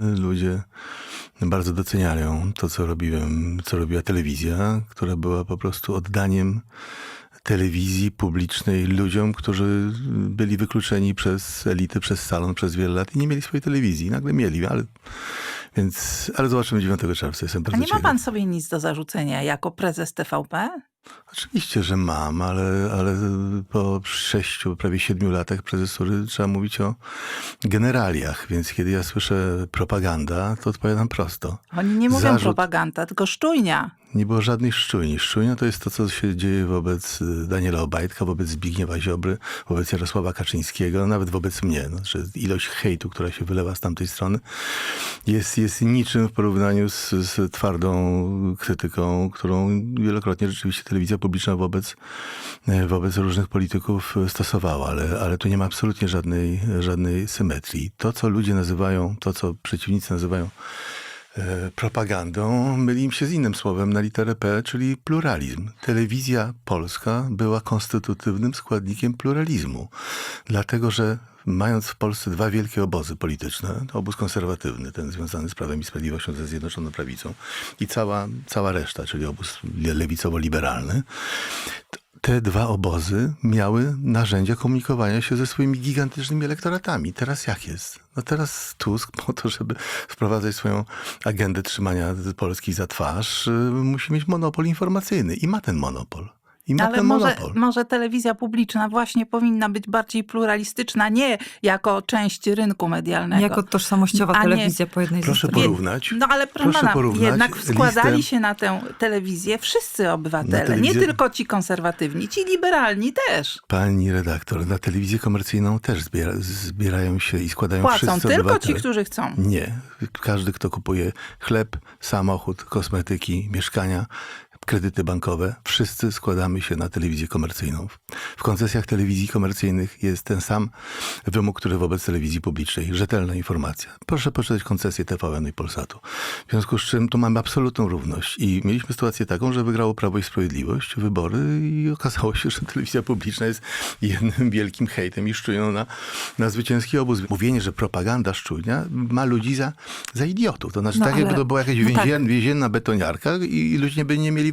Ludzie bardzo doceniają to, co robiłem, co robiła telewizja, która była po prostu oddaniem telewizji publicznej ludziom, którzy byli wykluczeni przez elity, przez salon przez wiele lat i nie mieli swojej telewizji. Nagle mieli, ale więc, ale zobaczymy 9 czerwca. Jestem A bardzo nie ma pan sobie nic do zarzucenia jako prezes TVP? Oczywiście, że mam, ale, ale po sześciu, prawie siedmiu latach prezesury trzeba mówić o generaliach, więc kiedy ja słyszę propaganda, to odpowiadam prosto. Oni nie mówią Zarzut- propaganda, tylko szczujnia. Nie było żadnych szczujni. Szczujnia to jest to, co się dzieje wobec y, Daniela Obajtka, wobec Zbigniewa Ziobry, wobec Jarosława Kaczyńskiego, nawet wobec mnie. Że ilość hejtu, która się wylewa z tamtej strony, jest, jest niczym w porównaniu z, z twardą krytyką, którą wielokrotnie rzeczywiście telewizja publiczna wobec, e, wobec różnych polityków stosowała. Ale, ale tu nie ma absolutnie żadnej, żadnej symetrii. To, co ludzie nazywają, to, co przeciwnicy nazywają propagandą, myli im się z innym słowem na literę P, czyli pluralizm. Telewizja polska była konstytutywnym składnikiem pluralizmu, dlatego że mając w Polsce dwa wielkie obozy polityczne, obóz konserwatywny, ten związany z Prawem i Sprawiedliwością, ze Zjednoczoną Prawicą i cała, cała reszta, czyli obóz lewicowo-liberalny, te dwa obozy miały narzędzia komunikowania się ze swoimi gigantycznymi elektoratami. Teraz jak jest? No teraz Tusk po to, żeby wprowadzać swoją agendę trzymania Polski za twarz, y, musi mieć monopol informacyjny i ma ten monopol. I ma Ale ten może, może telewizja publiczna właśnie powinna być bardziej pluralistyczna, nie jako część rynku medialnego. Jako tożsamościowa A nie- telewizja po jednej Proszę porównać. No ale proszę, pana, porównać jednak składali listę- się na tę telewizję wszyscy obywatele, telewizję- nie tylko ci konserwatywni, ci liberalni też. Pani redaktor, na telewizję komercyjną też zbiera, zbierają się i składają Płacą wszyscy tylko obywatele. ci, którzy chcą. Nie. Każdy, kto kupuje chleb, samochód, kosmetyki, mieszkania, kredyty bankowe, wszyscy składamy się na telewizję komercyjną. W koncesjach telewizji komercyjnych jest ten sam wymóg, który wobec telewizji publicznej. Rzetelna informacja. Proszę poczytać koncesję TVN i Polsatu. W związku z czym tu mamy absolutną równość. I mieliśmy sytuację taką, że wygrało Prawo i Sprawiedliwość wybory i okazało się, że telewizja publiczna jest jednym wielkim hejtem i szczujną na, na zwycięski obóz. Mówienie, że propaganda szczujnia ma ludzi za, za idiotów. To znaczy No tak, jakby ale- to była jakaś no tak. więzienna, więzienna betoniarka i ludzie by nie mieli